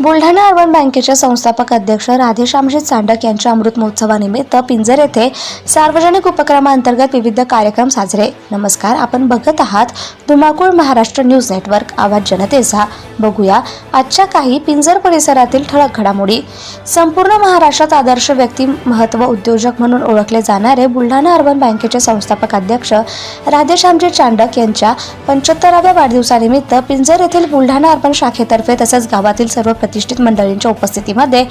Buldhana urban बँकेचे संस्थापक अध्यक्ष राधेश्यामजी चांडक यांच्या अमृत महोत्सवानिमित्त पिंजर येथे सार्वजनिक उपक्रमांतर्गत विविध कार्यक्रम साजरे. नमस्कार आपण बघत आहात धुमाकूळ महाराष्ट्र न्यूज नेटवर्क आवाज जनतेचा. बघूया. आजच्या काही पिंजर परिसरातील ठळक घडामोडी. संपूर्ण महाराष्ट्रात आदर्श व्यक्ती महत्त्व उद्योजक म्हणून ओळखले जाणारे बुलढाणा अर्बन बँकेचे संस्थापक अध्यक्ष राधेश्यामजी चांडक यांच्या पंच्याहत्तराव्या वाढदिवसानिमित्त पिंजर येथील बुलढाणा अर्बन शाखेतर्फे तसेच गावातील सर्व प्रतिष्ठित मंडळींच्या उपस्थितीमध्ये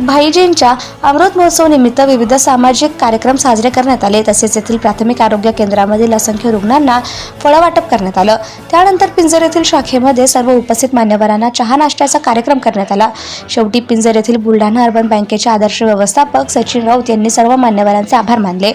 भाईजींच्या अमृत महोत्सव निमित्त विविध सामाजिक कार्यक्रम साजरे करण्यात आले. तसेच येथील प्राथमिक आरोग्य केंद्रामधील असंख्य रुग्णांना फळं वाटप करण्यात आलं. त्यानंतर पिंजर येथील शाखेमध्ये सर्व उपस्थित मान्यवरांना चहा नाश्त्याचा कार्यक्रम करण्यात आला. शेवटी पिंजर येथील बुलढाणा अर्बन बँकेचे आदर्श व्यवस्थापक सचिन राऊत यांनी सर्व मान्यवरांचे आभार मानले.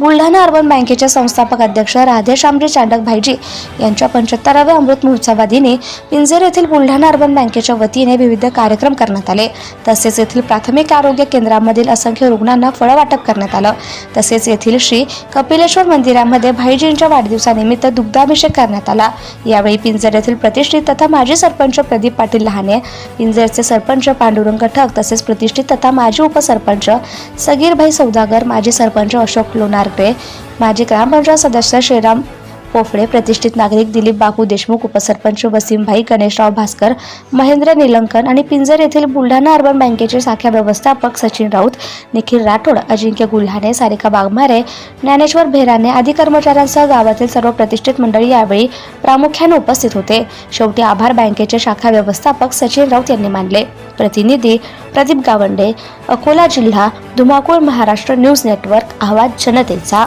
बुलढाणा अर्बन बँकेचे संस्थापक अध्यक्ष राधेश्यामजी चांडक भाईजी यांच्या पंच्याहत्तराव्या अमृत महोत्सवादिनी पिंजर येथील बुलढाणा अर्बन बँकेच्या वतीने विविध कार्यक्रम करण्यात आले. तसेच येथील प्राथमिक आरोग्य केंद्रामधील असंख्य रुग्णांना फळं वाटप करण्यात आलं. तसेच येथील श्री कपिलेश्वर मंदिरामध्ये भाईजींच्या वाढदिवसानिमित्त दुग्धाभिषेक करण्यात आला. यावेळी पिंजर येथील प्रतिष्ठित तथा माजी सरपंच प्रदीप पाटील लहाने पिंजरचे सरपंच पांडुरंग ठक तसेच प्रतिष्ठित तथा माजी उपसरपंच सगीरभाई सौदागर माजी सरपंच अशोक लोणारकडे माजी ग्रामपंचायत सदस्य श्रीराम पोफळे प्रतिष्ठित नागरिक दिलीप बापू देशमुख उपसरपंच वसीमभाई गणेशराव भास्कर महेंद्र निलंकन आणि पिंजर येथील बुलढाणा अर्बन बँकेचे शाखा व्यवस्थापक सचिन राऊत निखिल राठोड अजिंक्य गुल्हाने सारिका बागमारे ज्ञानेश्वर भेराने आदी कर्मचाऱ्यांसह गावातील सर्व प्रतिष्ठित मंडळी यावेळी प्रामुख्याने उपस्थित होते. शेवटी आभार बँकेचे शाखा व्यवस्थापक सचिन राऊत यांनी मानले. प्रतिनिधी प्रदीप गावंडे अकोला जिल्हा धुमाकूळ महाराष्ट्र न्यूज नेटवर्क आवाज जनतेचा.